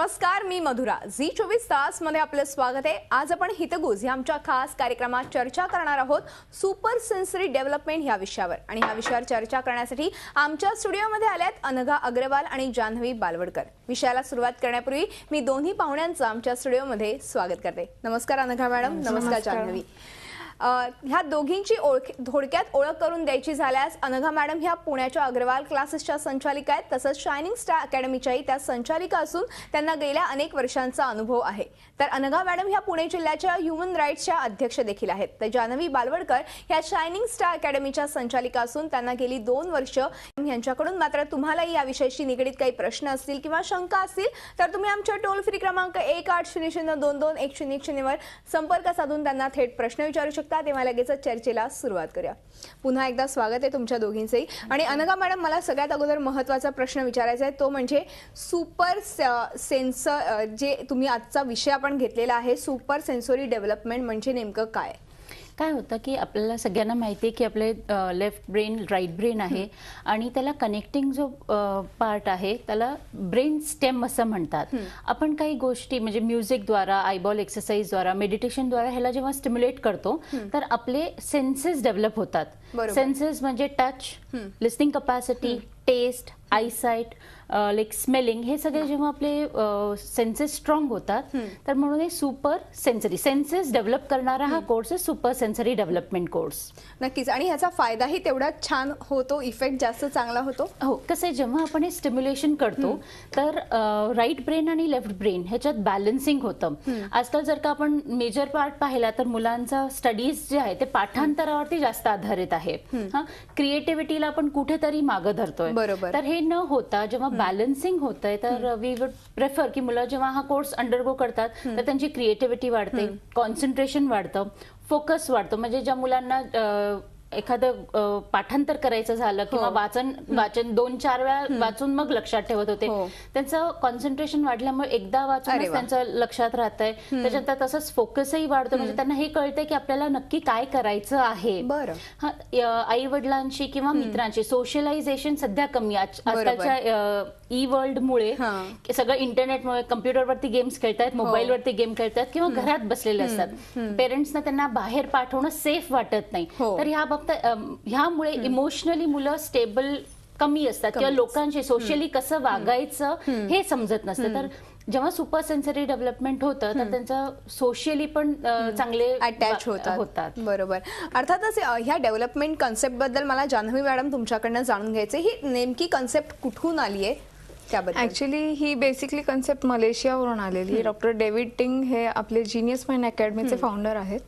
नमस्कार मी मधुरा. झी चोवीस तासमध्ये आपलं स्वागत आहे. आज आपण हितगुज या आमच्या खास कार्यक्रमात चर्चा करणार आहोत सुपर सेन्सरी डेव्हलपमेंट या विषयावर. आणि ह्या विषयावर चर्चा करण्यासाठी आमच्या स्टुडिओमध्ये आल्यात अनघा अग्रवाल आणि जान्हवी बालवडकर. विषयाला सुरुवात करण्यापूर्वी मी दोन्ही पाहुण्यांचं आमच्या स्टुडिओमध्ये स्वागत करते. नमस्कार अनघा मॅडम. नमस्कार. जान्हवी. ह्या दोघींची ओळख थोडक्यात ओळख करून द्यायची झाल्यास अनघा मॅडम ह्या पुण्याच्या अग्रवाल क्लासेसच्या संचालिका आहेत. तसंच शायनिंग स्टार अकॅडमीच्याही त्या संचालिका असून त्यांना गेल्या अनेक वर्षांचा अनुभव आहे. तर अनघा मॅडम ह्या पुणे जिल्ह्याच्या ह्युमन राईट्सच्या अध्यक्ष देखील आहेत. तर जानवी बालवडकर ह्या शायनिंग स्टार अकॅडमीच्या संचालिका असून त्यांना गेली दोन वर्ष. यांच्याकडून मात्र तुम्हालाही या विषयाशी निगडीत काही प्रश्न असतील किंवा शंका असतील तर तुम्ही आमच्या टोल फ्री क्रमांक एक आठ शून्य शून्य दोन दोन एक शून्य शून्यवर संपर्क साधून त्यांना थेट प्रश्न विचारू शकता. तेव्हा लगेच चर्चेला सुरुवात करूया. पुन्हा एकदा स्वागत आहे तुमच्या दोघींचंही. आणि अनगा मॅडम मला सगळ्यात अगोदर महत्त्वाचा प्रश्न विचारायचा आहे. तो म्हणजे सुपर सेन्सर जे तुम्ही आजचा विषय आपण घेतलेला आहे सुपर सेन्सोरी डेव्हलपमेंट म्हणजे नेमकं काय? काय होतं की आपल्याला सगळ्यांना माहिती आहे की आपले लेफ्ट ब्रेन राईट ब्रेन आहे. आणि त्याला कनेक्टिंग जो पार्ट आहे त्याला ब्रेन स्टेम असं म्हणतात. आपण काही गोष्टी म्हणजे म्युझिकद्वारा आयबॉल एक्सरसाइजद्वारा मेडिटेशनद्वारा ह्याला जेव्हा स्टिम्युलेट करतो तर आपले सेन्सेस डेव्हलप होतात. सेन्सेस म्हणजे touch listening capacity test eyesight like smelling हे सगळे जेव्हा आपले सेन्सेस स्ट्रॉंग होतात तर म्हणून हे सुपर सेन्सरी सेन्सेस डेव्हलप करणारा हा कोर्स आहे सुपर सेन्सरी डेव्हलपमेंट कोर्स नक्कीच. आणि ह्याचा फायदाही तेवढाच छान होतो इफेक्ट जास्त चांगला होतो. हो कसं आहे जेव्हा आपण हे स्टिम्युलेशन करतो तर राईट ब्रेन आणि लेफ्ट ब्रेन ह्याच्यात बॅलन्सिंग होतं. आजकाल जर का आपण मेजर पार्ट पाहिला तर मुलांचा स्टडीज जे आहे ते पाठांतरावरती जास्त आधारित आहे. हा क्रिएटिव्हिटीला आपण कुठेतरी मागं धरतोय. बरोबर. तर हे न होता जेव्हा बॅलन्सिंग होतंय तर वी वुड प्रेफर की मुलं जेव्हा हा कोर्स अंडरगो करतात तर त्यांची क्रिएटिव्हिटी वाढते कॉन्सन्ट्रेशन वाढतं फोकस वाढतो. म्हणजे ज्या मुलांना एखादं पाठांतर करायचं झालं किंवा वाचन वाचन दोन चार वेळा वाचून मग लक्षात ठेवत होते. हो. त्यांचं कॉन्सन्ट्रेशन वाढल्यामुळे एकदा वाचून. त्यांचं लक्षात राहतंय. त्याच्यानंतर तसंच फोकसही वाढतो. म्हणजे त्यांना हे कळतंय की आपल्याला नक्की काय करायचं आहे. बरं. आई वडिलांशी किंवा मित्रांशी सोशलायझेशन सध्या कमी. आजकालच्या ई वर्ल्ड मुळे हा. की सगळं इंटरनेटमुळे कम्प्युटरवरती गेम्स खेळतात मोबाईलवरती गेम खेळतात किंवा घरात बसलेले असतात. पेरेंट्सना त्यांना बाहेर पाठवणं सेफ वाटत नाही. हो. तर ह्या बाबतीत ह्यामुळे इमोशनली मुलं स्टेबल कमी असतात किंवा लोकांशी सोशली कसं वागायचं हे समजत नसतं. तर जेव्हा सुपर सेन्सरी डेव्हलपमेंट होतं तर त्यांचं सोशली पण चांगले अटॅच होतात. बरोबर. अर्थातच ह्या डेव्हलपमेंट कन्सेप्टबद्दल मला जान्हवी मॅडम तुमच्याकडनं जाणून घ्यायचे ही नेमकी कन्सेप्ट कुठून आली आहे त्याबद्दल. ऍक्च्युली ही बेसिकली कन्सेप्ट मलेशियावरून आलेली. डॉक्टर डेव्हिड टिंग हे आपले जिनियस माइंड अकॅडमीचे फाउंडर आहेत.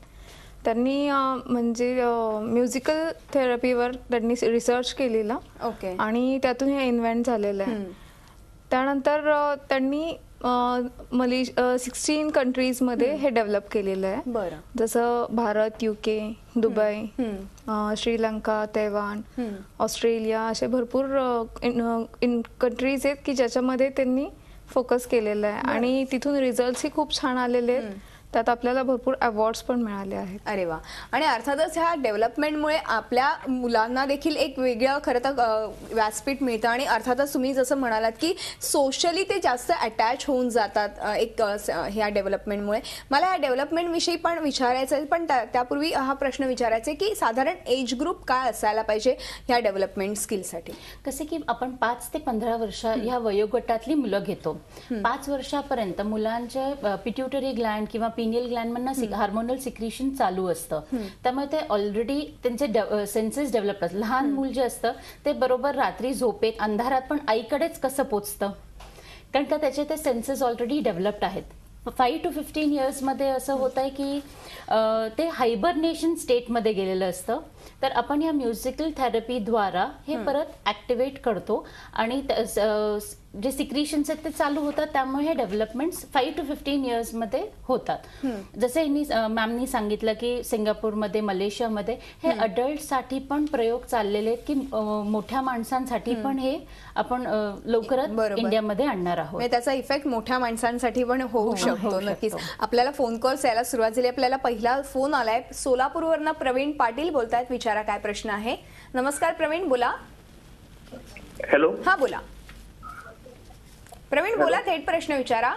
त्यांनी म्हणजे म्युझिकल थेरपीवर त्यांनी रिसर्च केलेला. ओके आणि त्यातून हे इन्व्हेंट झालेलं आहे. त्यानंतर त्यांनी मले सिक्स्टीन कंट्रीजमध्ये हे डेव्हलप केलेलं आहे. बरं. जसं Bharat UK Dubai Sri Lanka Taiwan Australia असे भरपूर इन कंट्रीज आहेत की ज्याच्यामध्ये त्यांनी फोकस केलेलं आहे. आणि तिथून रिझल्टही खूप छान आलेले आहेत. त्यात आपल्याला भरपूर अवॉर्ड्स पण मिळाले आहेत. अरे वा. आणि अर्थातच ह्या डेव्हलपमेंटमुळे आपल्या मुलांना देखील एक वेगळं खरं तर व्यासपीठ मिळतं. आणि अर्थातच तुम्ही जसं म्हणालात की सोशली ते जास्त अटॅच होऊन जातात एक ह्या डेव्हलपमेंटमुळे मला या डेव्हलपमेंट पण विचारायचं आहे पण त्या- त्यापूर्वी हा प्रश्न विचारायचा आहे की साधारण एज ग्रुप काय असायला पाहिजे ह्या डेव्हलपमेंट स्किलसाठी कसे की आपण पाच ते पंधरा वर्ष ह्या वयोगटातली मुलं घेतो. पाच वर्षापर्यंत मुलांचे पिट्युटरी ग्लँड किंवा पिनियल ग्लँड मधनं हार्मोनल सिक्रिशन चालू असतं. त्यामुळे ते ऑलरेडी त्यांचे सेन्सेस डेव्हलप असतात लहान मूल जे असतं ते बरोबर रात्री झोपेत अंधारात पण आईकडेच कसं पोचतं? कारण का त्याचे ते सेन्सेस ऑलरेडी डेव्हलप्ड आहेत. फाईव्ह टू फिफ्टीन इयर्समध्ये असं होत आहे की ते हायबरनेशन स्टेटमध्ये गेलेलं असतं. तर आपण या म्युझिकल थेरपीद्वारा हे परत ऍक्टिव्हेट करतो आणि जे सिक्रिशन्स आहेत ते चालू होतात त्यामुळे हे डेव्हलपमेंट फाईव्ह टू फिफ्टीन इयर्समध्ये होतात. जसं यांनी मॅमनी सांगितलं की सिंगापूरमध्ये मलेशियामध्ये हे अडल्टसाठी पण प्रयोग चाललेले आहेत की मोठ्या माणसांसाठी पण हे आपण लवकरच. इंडियामध्ये आणणार आहोत. म्हणजे त्याचा इफेक्ट मोठ्या माणसांसाठी पण होऊ हो, शकतो होऊ नक्कीच. शकतो. आपल्याला फोन कॉल्स यायला सुरुवात झाली. आपल्याला पहिला फोन आलाय. सोलापूरवरनं प्रवीण पाटील बोलतायत. विचारा काय प्रश्न आहे. नमस्कार प्रवीण बोला. हॅलो हा बोला. प्रवीण बोला थेट प्रश्न विचारा.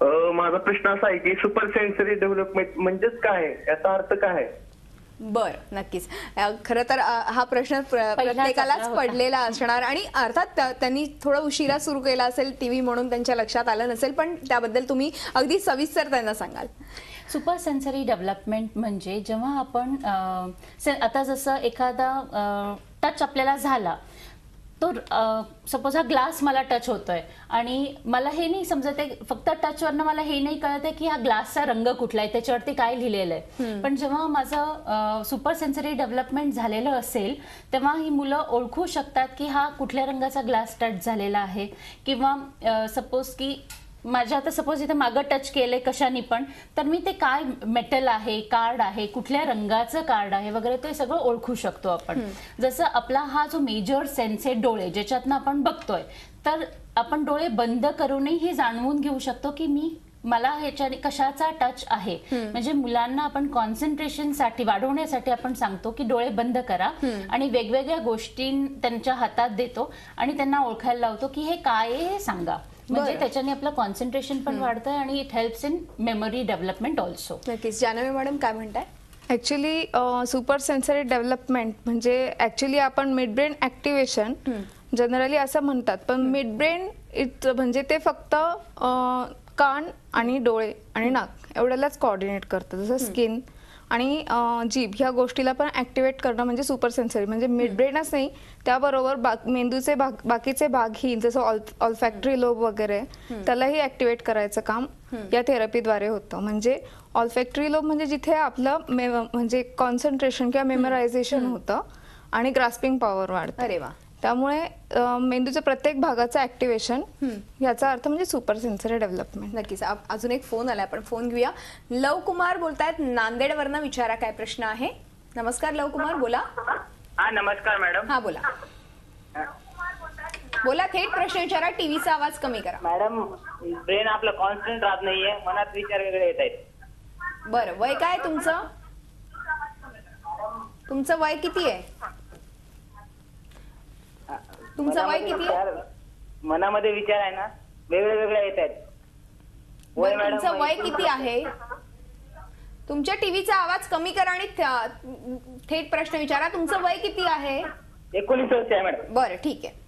अ, माझा प्रश्न असा आहे की सुपर सेन्सरी डेव्हलपमेंट म्हणजेच काय? याचा अर्थ काय आहे? बर नक्कीच. खरं तर हा प्रश्न प्र- प्रत्येकालाच. पडलेला असणार आणि अर्थात त्या- त्यांनी थोडं उशिरा सुरू केला असेल टीव्ही म्हणून त्यांच्या लक्षात आलं नसेल पण त्याबद्दल तुम्ही अगदी सविस्तर त्यांना सांगाल. सुपर सेन्सरी डेव्हलपमेंट म्हणजे जेव्हा आपण अं, से- आता जसं एखादा टच आपल्याला झाला तो सपोज हा ग्लास मला टच होतोय. आणि मला हे नाही समजत आहे फक्त टचवरनं मला हे नाही कळत आहे की हा ग्लासचा रंग कुठला आहे त्याच्यावरती काय लिहिलेलं आहे. पण जेव्हा माझं सुपर सेन्सरी डेव्हलपमेंट झालेलं असेल तेव्हा ही मुलं ओळखू शकतात की हा कुठल्या रंगाचा ग्लास टच झालेला आहे. किंवा सपोज की माझ्या आता सपोज इथे मागं टच केलंय कशाने पण तर मी ते काय मेटल आहे कार्ड आहे कुठल्या रंगाचं कार्ड आहे वगैरे ते सगळं ओळखू शकतो आपण. जसं आपला हा जो मेजर सेन्स आहे डोळे ज्याच्यातनं आपण बघतोय तर आपण डोळे बंद करूनही हे जाणवून घेऊ शकतो की मी मला ह्याच्याने कशाचा टच आहे. म्हणजे मुलांना आपण कॉन्सन्ट्रेशनसाठी वाढवण्यासाठी आपण सांगतो की डोळे बंद करा आणि वेगवेगळ्या गोष्टी त्यांच्या हातात देतो आणि त्यांना ओळखायला लावतो की हे काय आहे हे सांगा. म्हणजे. त्याच्याने आपलं कॉन्सन्ट्रेशन पण वाढतंय आणि it helps in memory development also नक्कीच. जानवी मॅडम काय म्हणताय? ॲक्च्युली सुपर सेन्सरी डेव्हलपमेंट म्हणजे ॲक्च्युली आपण मिड ब्रेन ॲक्टिवेशन जनरली असं म्हणतात पण मिड ब्रेन इट म्हणजे ते फक्त अ, कान आणि डोळे आणि नाक एवढ्यालाच कोऑर्डिनेट करतं. जसं स्किन आणि जीभ ह्या गोष्टीला पण ऍक्टिवेट करणं म्हणजे सुपर सेन्सरी म्हणजे मिड ब्रेनच नाही त्याबरोबर बा- मेंदूचे भाग बाकीचे भागही जसं ऑल्फॅक्टरी लोब वगैरे त्यालाही ऍक्टिवेट करायचं काम या थेरपीद्वारे होतं. म्हणजे ऑल्फॅक्टरी लोब म्हणजे जिथे आपलं मे- म्हणजे कॉन्सन्ट्रेशन किंवा मेमरायझेशन होतं आणि ग्रास्पिंग पॉवर वाढतं. अरे वा. त्यामुळे मेंदूच्या प्रत्येक भागाचं ऍक्टिवेशन याचा अर्थ म्हणजे सुपर सेन्सरी डेव्हलपमेंट. नक्कीच. अजून एक फोन आलाय आपण फोन घेऊया. लव कुमार बोलतायत नांदेडवरनं विचारा काय प्रश्न आहे. नमस्कार लव कुमार बोला. हा नमस्कार मॅडम. हा बोला. बोला थेट प्रश्न विचारा टीव्हीचा आवाज कमी करा. मॅडम ब्रेन आपलं कॉन्स्टंट राहत नाहीये मनात विचार वेगळे येत आहेत बरं वय काय तुमचं? तुमचं वय किती आहे? तुमचं वय मनामध्ये किती? आहे विचार- मनामध्ये विचार आहे ना वेगळे वेगळे येत आहेत. वय बरं, तुमचं वय किती आहे? तुमच्या टीव्हीचा आवाज कमी करा आणि थेट प्रश्न विचारा. तुमचं वय किती आहे? एकोणीस वर्ष आहे मॅडम. बरं ठीक आहे.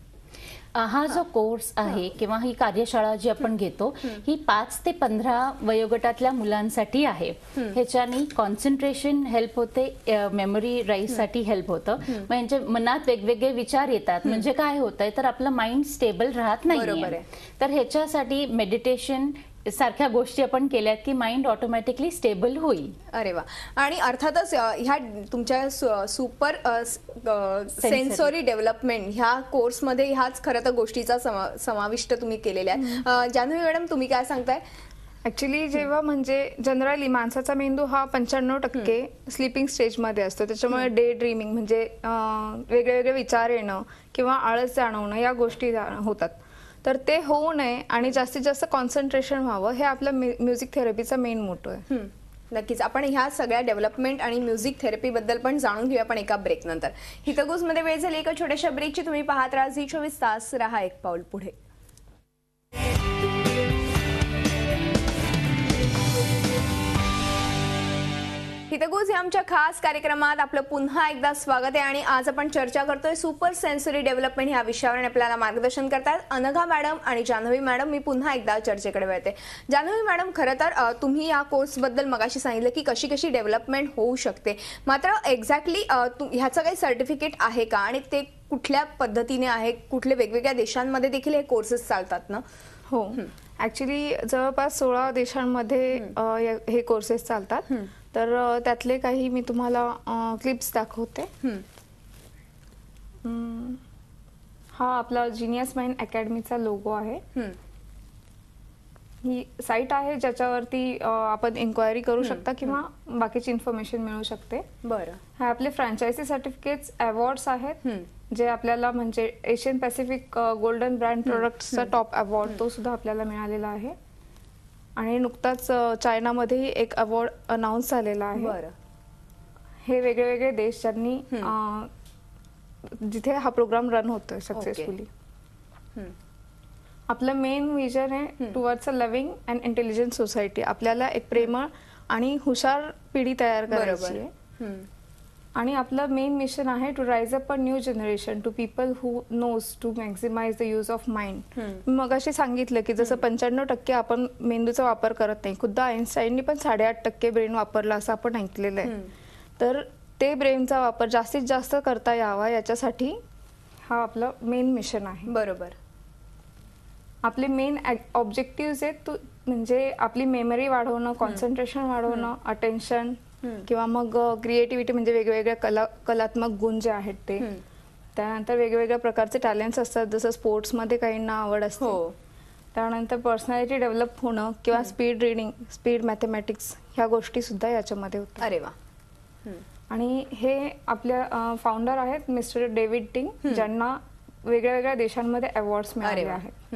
हा जो कोर्स आहे किंवा ही कार्यशाळा जी आपण घेतो ही पाच ते पंधरा वयोगटातल्या मुलांसाठी आहे. ह्याच्याने कॉन्सन्ट्रेशन हेल्प होते मेमरी राईजसाठी हेल्प होतं. म्हणजे मनात वेगवेगळे विचार येतात. म्हणजे काय होतंय तर आपलं माइंड स्टेबल राहत नाही. तर ह्याच्यासाठी मेडिटेशन सारख्या गोष्टी आपण केल्यात की माइंड ऑटोमॅटिकली स्टेबल होईल. अरे वा. आणि अर्थातच अ, ह्या तुमच्या सु- सुपर अ, स- अ, सेन्सरी डेव्हलपमेंट ह्या कोर्समध्ये ह्याच खरं तर गोष्टीचा समा- समाविष्ट तुम्ही केलेल्या आहेत. अ, जान्हवी मॅडम तुम्ही काय सांगताय? ऍक्च्युली जेव्हा म्हणजे जनरली माणसाचा मेंदू हा पंच्याण्णव टक्के स्लिपिंग स्टेजमध्ये असतो. त्याच्यामुळे डे ड्रीमिंग म्हणजे अं, वेगळे वेगळे विचार येणं किंवा आळस जाणवणं या गोष्टी जा- होतात. तर ते होऊ नये आणि जास्तीत जास्त कॉन्सन्ट्रेशन व्हावं हे आपलं म्युझिक थेरपीचा मेन मोटो आहे. नक्कीच. आपण ह्या सगळ्या डेव्हलपमेंट आणि म्युझिक थेरपीबद्दल पण जाणून घेऊया पण एका ब्रेक नंतर. हितगुज वेळ झाली एका छोट्याशा ब्रेकची तुम्ही पाहत राहा झी चोवीस तास. रहा एक पाऊल पुढे. हितगुज या आमच्या खास कार्यक्रमात आपलं पुन्हा एकदा स्वागत आहे आणि आज आपण चर्चा करतोय सुपर सेन्सरी डेव्हलपमेंट ह्या विषयावर आणि आपल्याला मार्गदर्शन करतात अनघा मॅडम आणि जान्हवी मॅडम. मी पुन्हा एकदा चर्चेकडे वळते. जान्हवी मॅडम खरं तर तुम्ही या कोर्सबद्दल मगाशी सांगितलं की कशी कशी डेव्हलपमेंट होऊ शकते. मात्र एक्झॅक्टली ह्याचं काही सर्टिफिकेट आहे का? आणि ते कुठल्या पद्धतीने आहे? कुठले वेगवेगळ्या देशांमध्ये देखील हे कोर्सेस चालतात ना? हो. ऍक्च्युली जवळपास सोळा देशांमध्ये या- हे कोर्सेस चालतात. तर अ, त्यातले काही मी तुम्हाला क्लिप्स दाखवते. हं. हम्म. हा आपला जिनियस माइंड अकॅडमीचा लोगो आहे. हं. ही साईट आहे ज्याच्यावरती अ, आपण इन्क्वायरी करू शकता किंवा बाकीची इन्फॉर्मेशन मिळू शकते. बरं. हे आपले फ्रँचायझी सर्टिफिकेट्स अवॉर्ड्स आहेत. हं. जे आपल्याला म्हणजे एशियन पॅसिफिक गोल्डन ब्रँड प्रोडक्ट्सचा टॉप अवॉर्ड तो सुद्धा आपल्याला मिळालेला आहे. आणि नुकताच चायनामध्येही एक अवॉर्ड अनाऊन्स झालेला आहे. हे वेगळे वेगळे देश ज्यांनी जिथे हा प्रोग्राम रन होतोय सक्सेसफुली. आपलं मेन विजन आहे towards a loving and intelligent society आपल्याला एक प्रेमळ आणि हुशार पिढी तयार करायची आहे. आणि आपलं मेन मिशन आहे to rise up a new generation to people who knows to maximise the use of mind मी मगाशी सांगितलं की जसं पंच्याण्णव टक्के आपण मेंदूचा वापर करत नाही. खुद्द आईन्स्टाईननी पण साडेआठ टक्के ब्रेन वापरला असं आपण ऐकलेलं आहे. तर ते ब्रेनचा वापर जास्तीत जास्त करता यावा याच्यासाठी हा आपलं मेन मिशन आहे. बरोबर. आपले मेन ऑब्जेक्टिव्ह आहेत तू म्हणजे आपली मेमरी वाढवणं कॉन्सन्ट्रेशन वाढवणं अटेन्शन किंवा मग क्रिएटिव्हिटी म्हणजे वेगवेगळ्या कला कलात्मक गुण जे आहेत ते. त्यानंतर वेगवेगळ्या प्रकारचे टॅलेंट्स असतात जसं स्पोर्ट्समध्ये काहींना आवड असते. हो. त्यानंतर पर्सनॅलिटी डेव्हलप होणं किंवा स्पीड रिडिंग स्पीड मॅथमॅटिक्स ह्या गोष्टी सुद्धा याच्यामध्ये होतात. अरे वा. आणि हे आपल्या फाउंडर आहेत मिस्टर डेव्हिड टिंग ज्यांना वेगळ्या वेगळ्या देशांमध्ये अवॉर्ड्स मिळाले आहेत.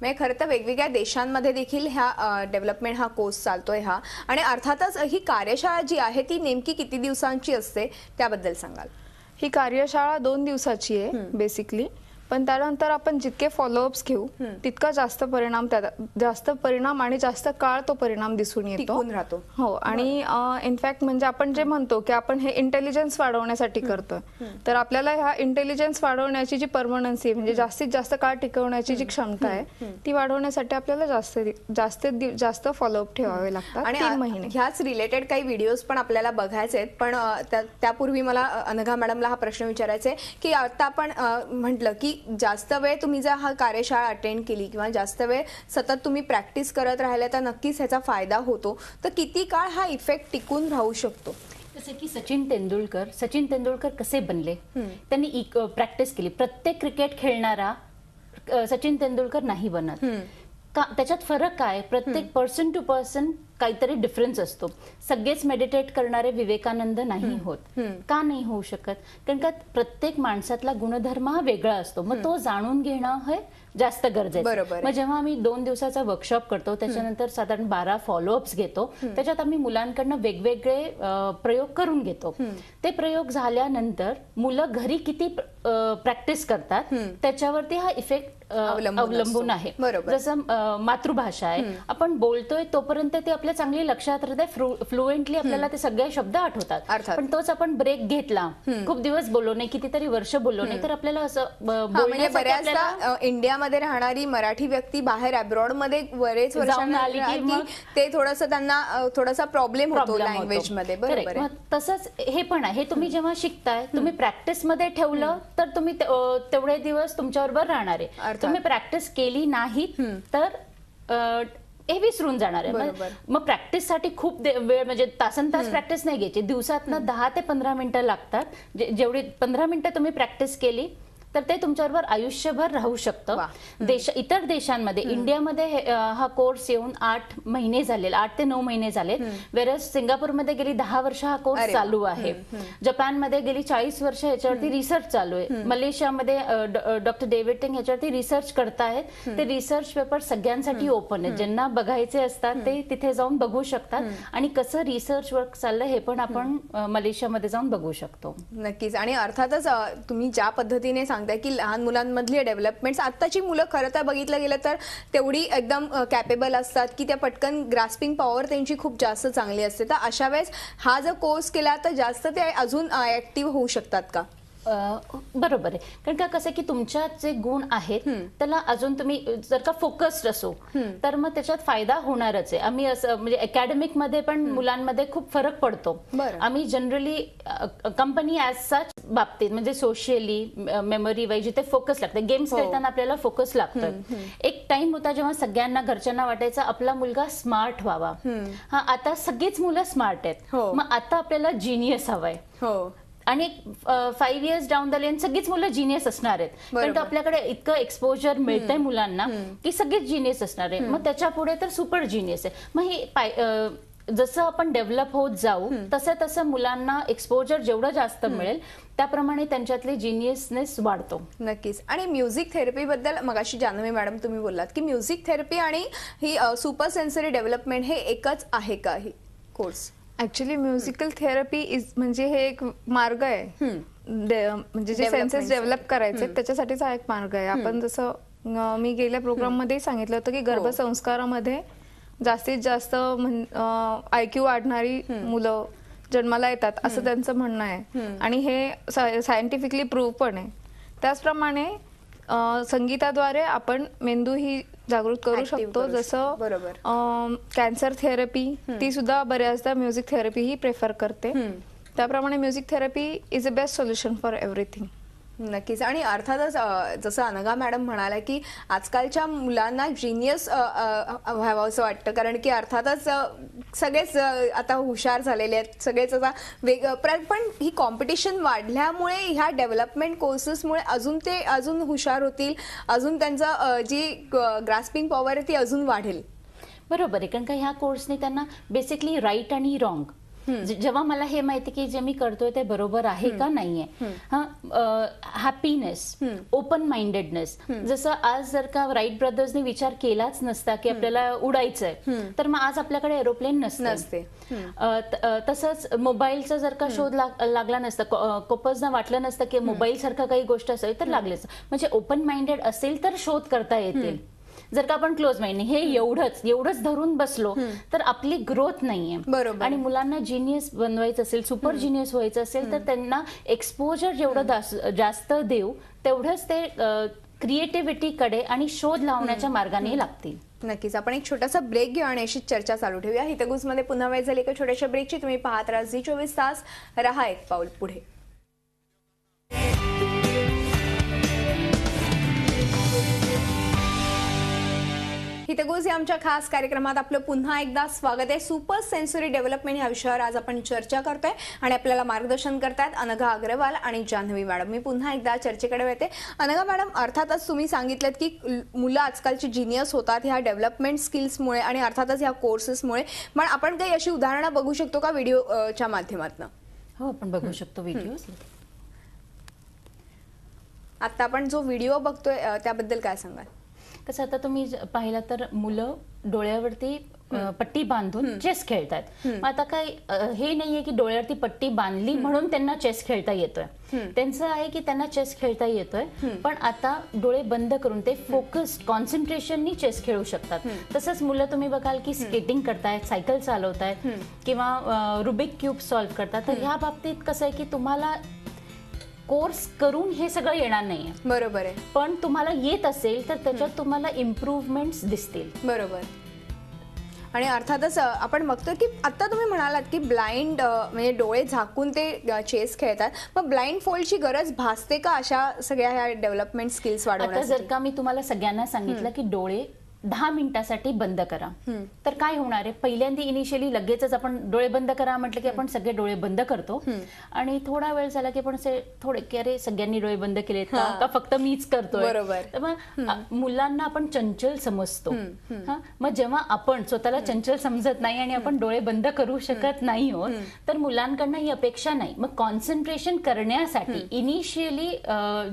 म्हणजे खरं तर वेगवेगळ्या देशांमध्ये देखील ह्या डेव्हलपमेंट हा कोर्स चालतोय हा. आणि अर्थातच ही कार्यशाळा जी आहे ती नेमकी किती दिवसांची असते त्याबद्दल सांगाल? ही कार्यशाळा दोन दिवसाची आहे बेसिकली पण त्यानंतर आपण जितके फॉलोअप्स घेऊ तितका जास्त परिणाम त्या जास्त परिणाम आणि जास्त काळ तो परिणाम दिसून येतो. राहतो. हो आणि इनफॅक्ट म्हणजे आपण जे म्हणतो की आपण हे इंटेलिजन्स वाढवण्यासाठी करतोय. तर आपल्याला ह्या इंटेलिजन्स वाढवण्याची जी परमनन्सी म्हणजे जास्तीत जास्त काळ टिकवण्याची जी क्षमता आहे ती वाढवण्यासाठी आपल्याला जास्त जास्त जास्त फॉलोअप ठेवावे लागतात. आणि महिने. ह्याच रिलेटेड काही व्हिडिओज पण आपल्याला बघायचे आहेत पण त्यापूर्वी मला अनघा मॅडमला हा प्रश्न विचारायचा आहे की आता आपण म्हटलं की जास्त वेळ तुम्ही जर हा कार्यशाळा अटेंड केली किंवा जास्त वेळ सतत तुम्ही प्रॅक्टिस करत राहिले तर नक्कीच ह्याचा फायदा होतो. तर किती काळ हा इफेक्ट टिकून राहू शकतो? जसे की सचिन तेंडुलकर सचिन तेंडुलकर कसे बनले? त्यांनी प्रॅक्टिस केली. प्रत्येक क्रिकेट खेळणारा सचिन तेंडुलकर नाही बनत. का त्याच्यात फरक काय? प्रत्येक पर्सन टू पर्सन काहीतरी डिफरन्स असतो. सगळेच मेडिटेट करणारे विवेकानंद नाही होत. का नाही होऊ शकत? कारण का प्रत्येक माणसातला गुणधर्म हा वेगळा असतो. मग तो जाणून घेणं हे जास्त गरजेचं. मग जेव्हा आम्ही दोन दिवसाचा वर्कशॉप करतो त्याच्यानंतर साधारण बारा फॉलोअप्स घेतो. त्याच्यात आम्ही मुलांकडनं वेगवेगळे प्रयोग करून घेतो. ते प्रयोग झाल्यानंतर मुलं घरी किती प्रॅक्टिस करतात त्याच्यावरती हा इफेक्ट अवलंबून. आहे. बरोबर. जसं मातृभाषा आहे आपण बोलतोय तोपर्यंत ते आपल्या चांगली लक्षात राहते फ्लुएंटली आपल्याला ते सगळे शब्द आठवतात. पण तोच आपण ब्रेक घेतला खूप दिवस बोललो नाही कितीतरी वर्ष बोललो नाही तर आपल्याला असं म्हणजे बऱ्याचदा इंडियामध्ये राहणारी मराठी व्यक्ती बाहेर अब्रॉडमध्ये बरेच ते थोडस त्यांना थोडासा प्रॉब्लेम होतो. लँग्वेजमध्ये. बरोबर तसंच हे पण आहे. हे तुम्ही जेव्हा शिकताय तुम्ही प्रॅक्टिसमध्ये ठेवलं तर तुम्ही तेवढे दिवस तुमच्याबरोबर राहणार आहे. तुम्ही प्रॅक्टिस केली नाहीत तर हे विसरून जाणार आहे. मग- मग प्रॅक्टिससाठी खूप वेळ म्हणजे तासन तास प्रॅक्टिस नाही घ्यायची. दिवसातनं दहा ते पंधरा मिनिटं लागतात. जेवढी पंधरा मिनिटं तुम्ही प्रॅक्टिस केली तर ते तुमच्याबरोबर आयुष्यभर राहू शकतं. देश इतर देशांमध्ये इंडियामध्ये हे, हा कोर्स येऊन आठ महिने झाले आठ ते नऊ महिने झाले वेरस सिंगापूरमध्ये गेली दहा वर्ष हा कोर्स. चालू आहे. जपानमध्ये गेली चाळीस वर्ष याच्यावरती रिसर्च चालू आहे. मलेशियामध्ये डॉक्टर डेव्हिड टिंग याच्यावरती रिसर्च करतायत. ते रिसर्च पेपर सगळ्यांसाठी ओपन आहे ज्यांना बघायचे असतात ते तिथे जाऊन बघू शकतात. आणि कसं रिसर्च वर्क चाललं हे पण आपण मलेशियामध्ये जाऊन बघू शकतो. नक्कीच. आणि अर्थातच तुम्ही ज्या पद्धतीने सांगताय की लहान मुलांमधली डेव्हलपमेंट आत्ताची मुलं खरं तर बघितलं गेलं तर तेवढी एकदम कॅपेबल असतात की त्या पटकन ग्रास्पिंग पॉवर त्यांची खूप जास्त चांगली असते. तर अशा वेळेस हा जर कोर्स केला तर जास्त ते अजून ऍक्टिव्ह होऊ शकतात का? बरोबर आहे. कारण का कसं की तुमच्यात जे गुण आहेत त्याला अजून तुम्ही जर का फोकस्ड असो तर मग त्याच्यात फायदा होणारच आहे. आम्ही असं म्हणजे अकॅडमिकमध्ये पण मुलांमध्ये खूप फरक पडतो. आम्ही जनरली कंपनी ॲज सच बाबतीत म्हणजे सोशियली मेमरी वाईज जिथे फोकस लागतं. गेम्स हो. खेळताना आपल्याला फोकस लागतोय एक टाइम होता जेव्हा सगळ्यांना घरच्यांना वाटायचा आपला मुलगा स्मार्ट व्हावा. हा आता सगळीच मुलं स्मार्ट आहेत. हो. मग आता आपल्याला जिनियस हवाय. हो. आणि five years down the lane सगळीच मुलं जिनियस असणार आहेत. कारण. का आपल्याकडे इतकं एक्सपोजर मिळतंय मुलांना की सगळेच जिनियस असणार आहे. मग त्याच्या पुढे तर सुपर जिनियस आहे. मग हे जसं आपण डेव्हलप होत जाऊ तसं तसं मुलांना एक्सपोजर जेवढं जास्त मिळेल त्याप्रमाणे त्यांच्यातले जिनियसनेस वाढतो. नक्कीच. आणि म्युझिक थेरपी बद्दल मगाशी जान्हवी मॅडम तुम्ही बोललात की म्युझिक थेरपी आणि ही सुपर सेन्सरी डेव्हलपमेंट हे एकच आहे का ही course actually musical therapy is म्हणजे हे एक मार्ग आहे. म्हणजे जे सेन्सेस डेव्हलप करायचे त्याच्यासाठीचा एक मार्ग आहे. आपण जसं अं, मी गेल्या प्रोग्राममध्ये सांगितलं होतं की गर्भसंस्कारामध्ये जास्तीत जास्त आय क्यू वाढणारी मुलं जन्माला येतात असं त्यांचं म्हणणं आहे. आणि हे सायंटिफिकली प्रूव्ह पण आहे. त्याचप्रमाणे संगीताद्वारे आपण मेंदू ही जागृत करू Active शकतो करू शकतो. जसं बरोबर. कॅन्सर थेरपी ती सुद्धा बऱ्याचदा म्युझिक थेरपी ही प्रेफर करते त्याप्रमाणे music therapy is a best solution for everything नक्कीच. आणि अर्थातच जसं अनघा मॅडम म्हणाल्या की आजकालच्या मुलांना जिनियस व्हावं असं वाटतं. कारण की अर्थातच सगळेच आता हुशार झालेले आहेत. सगळेच आता वेग पण ही कॉम्पिटिशन वाढल्यामुळे ह्या डेव्हलपमेंट कोर्सेसमुळे अजून ते अजून हुशार होतील. अजून त्यांचं जी ग्रास्पिंग पॉवर आहे ती अजून वाढेल. बरोबर आहे. कारण का ह्या कोर्सने त्यांना बेसिकली राईट आणि रॉंग जेव्हा मला हे माहिती की जे मी करतोय ते बरोबर आहे का नाहीये? हा हॅपीनेस ओपन माइंडेडनेस जसं आज जर का राईट ब्रदर्सने विचार केलाच नसता की आपल्याला उडायचंय तर मग आज आपल्याकडे एरोप्लेन नसते. तसंच मोबाईलचा जर का शोध लाग- लागला नसता को- अ, कोपजना वाटलं नसतं की मोबाईल सारखं काही गोष्ट असेल तर लागलेच. म्हणजे ओपन माइंडेड असेल तर शोध करता येतील. जर का आपण क्लोज माइंड हे एवढंच एवढंच धरून बसलो तर आपली ग्रोथ नाहीये. बरोबर. आणि मुलांना जिनियस बनवायचं असेल सुपर जिनियस व्हायचं असेल तर त्यांना एक्सपोजर जेवढं जास्त देऊ तेवढंच ते क्रिएटिव्हिटीकडे आणि शोध लावण्याच्या मार्गाने लागतील. नक्कीच. आपण एक छोटासा ब्रेक घेऊ आणि अशी चर्चा चालू ठेवूया. हितगुजमध्ये पुन्हा वेळ झाली एका छोट्याशा ब्रेकची तुम्ही पाहत राहा. झी चोवीस तास रहा एक पाऊल पुढे. हितगुज या आमच्या खास कार्यक्रमात आपलं पुन्हा एकदा स्वागत आहे. सुपर सेन्सरी डेव्हलपमेंट या विषयावर आज आपण चर्चा करतोय आणि आपल्याला मार्गदर्शन करतायत अनघा अग्रवाल आणि जान्हवी मॅडम. मी पुन्हा एकदा चर्चेकडे येते अनघा मॅडम अर्थातच तुम्ही सांगितलं की मुलं आजकालची जिनियस होतात ह्या डेव्हलपमेंट स्किल्समुळे आणि अर्थातच ह्या कोर्सेसमुळे पण आपण काही अशी उदाहरणं बघू शकतो का व्हिडिओच्या माध्यमातून? हो आपण बघू शकतो व्हिडिओ आता आपण जो व्हिडिओ बघतोय त्याबद्दल काय सांगाल? कसं आता तुम्ही पाहिलं तर मुलं डोळ्यावरती पट्टी बांधून चेस खेळतात. मग आता काय हे नाहीये की डोळ्यावरती पट्टी बांधली म्हणून त्यांना चेस खेळता येतोय. त्यांचं आहे की त्यांना चेस खेळता येतोय पण आता डोळे बंद करून ते फोकस्ड कॉन्सन्ट्रेशननी चेस खेळू शकतात. तसंच मुलं तुम्ही बघाल की स्केटिंग करतायत सायकल चालवतायत किंवा रुबिक क्यूब सॉल्व्ह करतात. तर ह्या बाबतीत कसं आहे की तुम्हाला कोर्स करून हे सगळं येणार नाहीये. बरोबर आहे. पण तुम्हाला येत असेल तर त्याच्यात तुम्हाला इम्प्रूव्हमेंट दिसतील. बरोबर. आणि अर्थातच आपण बघतो की आता तुम्ही म्हणालात की ब्लाइंड म्हणजे डोळे झाकून ते चेस खेळतात. मग ब्लाइंड फोल्डची गरज भासते का अशा सगळ्या ह्या डेव्हलपमेंट स्किल्स आता जर वाढवण्यासाठी का मी तुम्हाला सगळ्यांना सांगितलं की डोळे दहा मिनिटासाठी बंद करा. तर काय होणार आहे? पहिल्यांदा इनिशियली लगेचच आपण डोळे बंद करा म्हटलं की आपण सगळे डोळे बंद करतो. आणि थोडा वेळ झाला की आपण थोडे की अरे सगळ्यांनी डोळे बंद केलेत का? फक्त मीच करतोय? बरोबर. मग मुलांना आपण चंचल समजतो. हा? मग जेव्हा आपण स्वतःला चंचल समजत नाही आणि आपण डोळे बंद करू शकत नाही आहोत तर मुलांकडनं ही अपेक्षा नाही. मग कॉन्सन्ट्रेशन करण्यासाठी इनिशियली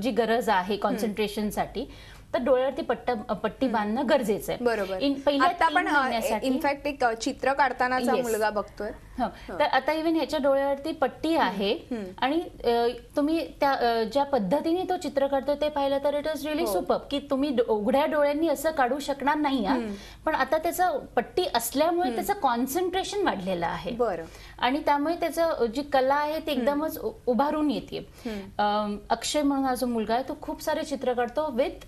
जी गरज आहे कॉन्सन्ट्रेशनसाठी तर डोळ्यावरती पट्ट पट्टी बांधणं गरजेचं आहे. बरोबर. इन- पहिल्या आता आपण महिन्यासाठी- इनफॅक्ट एक अ, चित्र काढतानाचा Yes. मुलगा बघतोय. हो. तर आता इव्हन ह्याच्या डोळ्यावरती पट्टी आहे आणि अ, तुम्ही त्या अ, ज्या पद्धतीने तो चित्र काढतो ते पाहिलं तर इट इज रिअली सुपर की तुम्ही डो- उघड्या डोळ्यांनी असं काढू शकणार नाही हा. पण आता त्याचं पट्टी असल्यामुळे त्याचं कॉन्सन्ट्रेशन वाढलेलं आहे. बरं. आणि त्यामुळे त्याचं जी कला आहे ती एकदमच उ- उभारून येते अक्षय म्हणून हा जो मुलगा आहे तो खूप सारे चित्र काढतो विथ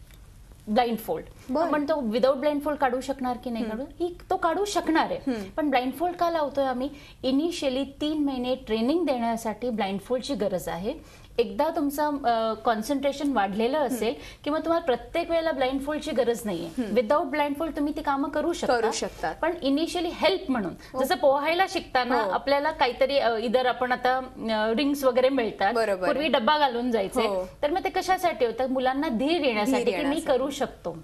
ब्लाइंड फोल्ड बरं. पण तो विदाऊट ब्लाइंड फोल्ड काढू शकणार की नाही काढू? ही तो काढू शकणार आहे. पण ब्लाइंड फोल्ड का लावतोय आम्ही? इनिशियली तीन महिने ट्रेनिंग देण्यासाठी ब्लाइंड फोल्डची गरज आहे. एकदा तुमचं कॉन्सन्ट्रेशन वाढलेलं असेल किंवा तुम्हाला प्रत्येक वेळेला ब्लाइंड फोल्डची गरज नाहीये विदाऊट ब्लाइंड फोल्ड तुम्ही ती कामं करू शकता शकतात. पण इनिशियली हेल्प म्हणून जसं पोहायला शिकताना हो. आपल्याला काहीतरी इधर आपण आता रिंग्स वगैरे मिळतात. पूर्वी डब्बा घालून जायचे हो. तर मग ते कशासाठी होतं मुलांना धीर येण्यासाठी की मी. करू शकतो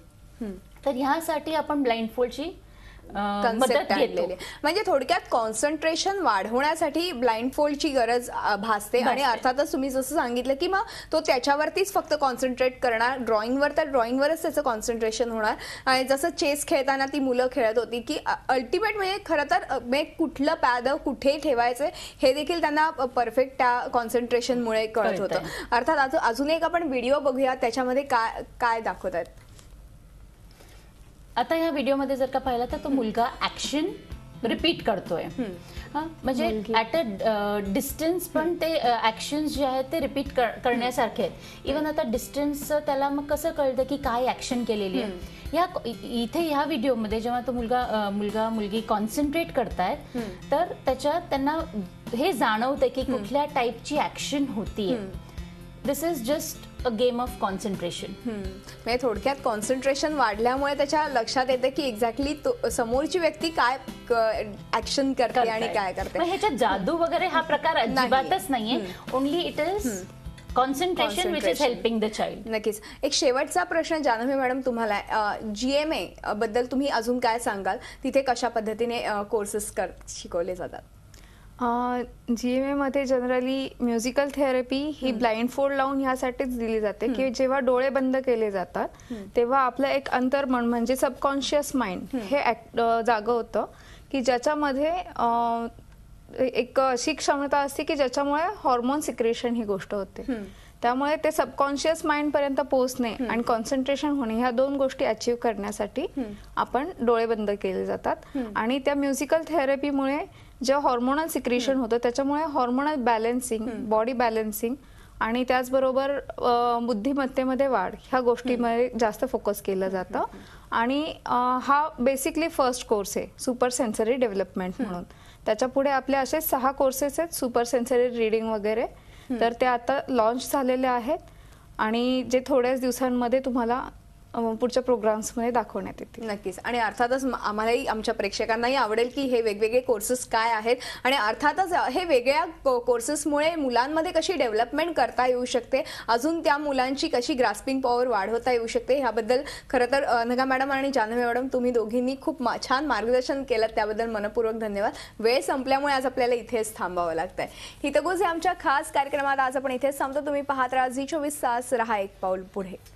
तर ह्यासाठी आपण ब्लाइंड फोल्डची कन्सेप्ट आणलेले म्हणजे थोडक्यात कॉन्सन्ट्रेशन वाढवण्यासाठी ब्लाइंड फोल्डची गरज भासते आणि. अर्थातच तुम्ही जसं सांगितलं की मग तो त्याच्यावरतीच फक्त कॉन्सन्ट्रेट करणार. ड्रॉइंगवर तर ड्रॉइंगवरच त्याचं कॉन्सन्ट्रेशन होणार. आणि जसं चेस खेळताना ती मुलं खेळत होती की अल्टिमेट म्हणजे खरं तर म्हणजे कुठलं पॅद कुठे ठेवायचं हे देखील त्यांना परफेक्ट त्या कॉन्सन्ट्रेशनमुळे कळत होतं. अर्थात अजून अजून एक आपण व्हिडिओ बघूया. त्याच्यामध्ये काय काय दाखवत आहेत आता ह्या व्हिडिओमध्ये जर का पाहिलं तर तो मुलगा ऍक्शन रिपीट करतोय. म्हणजे ऍट अ डिस्टन्स पण ते ऍक्शन जे आहेत ते रिपीट करण्यासारखे आहेत. इवन आता डिस्टन्स त्याला मग कसं कळतं की काय ऍक्शन केलेली आहे? या इथे ह्या व्हिडिओमध्ये जेव्हा तो मुलगा मुलगा मुलगी कॉन्सन्ट्रेट करतायत तर त्याच्यात त्यांना हे जाणवतं की कुठल्या टाईपची ऍक्शन होतीये. This is just a game of concentration. म्हणजे थोडक्यात कॉन्सन्ट्रेशन वाढल्यामुळे त्याच्या लक्षात येते की एक्झॅक्टली समोरची व्यक्ती काय ऍक्शन करते आणि काय करते. ह्याच्यात जादू वगैरे हा प्रकार अजिबातच नाहीये. Only it is concentration which is. Helping the child नक्कीच. एक शेवटचा प्रश्न जानवी मॅडम तुम्हाला जी एम ए बद्दल तुम्ही अजून काय सांगाल? तिथे कशा पद्धतीने कोर्सेस कर शिकवले जातात? जी एम एमध्ये जनरली म्युझिकल थेरपी ही ब्लाइंड फोल्ड लावून ह्यासाठीच दिली जाते की जेव्हा डोळे बंद केले जातात तेव्हा आपलं एक अंतर्मन म्हणजे सबकॉन्शियस माइंड हे जागं होतं की ज्याच्यामध्ये एक अशी क्षमता असते की ज्याच्यामुळे हॉर्मोन सिक्रेशन ही गोष्ट होते. त्यामुळे ते सबकॉन्शियस माइंड पर्यंत पोहोचणे आणि कॉन्सन्ट्रेशन होणे ह्या दोन गोष्टी अचीव्ह करण्यासाठी आपण डोळे बंद केले जातात. आणि त्या म्युझिकल थेरपीमुळे जे हॉर्मोनल सिक्रेशन होतं त्याच्यामुळे हॉर्मोनल बॅलन्सिंग बॉडी बॅलन्सिंग आणि त्याचबरोबर बुद्धिमत्तेमध्ये वाढ ह्या गोष्टीमध्ये जास्त फोकस केलं जातं. आणि हा बेसिकली फर्स्ट कोर्स आहे सुपर सेन्सरी डेव्हलपमेंट म्हणून. त्याच्या पुढे आपले असे सहा कोर्सेस आहेत सुपर सेन्सरी रिडिंग वगैरे. तर ते आता लॉन्च झालेले आहेत. आणि जे थोड्याच दिवसांमध्ये तुम्हाला पुढच्या प्रोग्राम्समध्ये दाखवण्यात येतील. नक्कीच. आणि अर्थातच आम्हालाही आमच्या प्रेक्षकांनाही आवडेल की हे वेगवेगळे कोर्सेस काय आहेत. आणि अर्थातच हे वेगळ्या को- कोर्सेसमुळे मुलांमध्ये कशी डेव्हलपमेंट करता येऊ शकते अजून त्या मुलांची कशी ग्रास्पिंग पॉवर वाढवता येऊ शकते ह्याबद्दल खरं तर अ, नगा मॅडम आणि जान्हवी मॅडम तुम्ही दोघींनी खूप मा- छान मार्गदर्शन केलं त्याबद्दल मनपूर्वक धन्यवाद. वेळ संपल्यामुळे आज आपल्याला इथेच थांबावं लागतंय. हितगुज हे आमच्या खास कार्यक्रमात आज आपण इथेच थांबतो. तुम्ही पाहत राहा झी चोवीस तास. रहा एक पाऊल पुढे.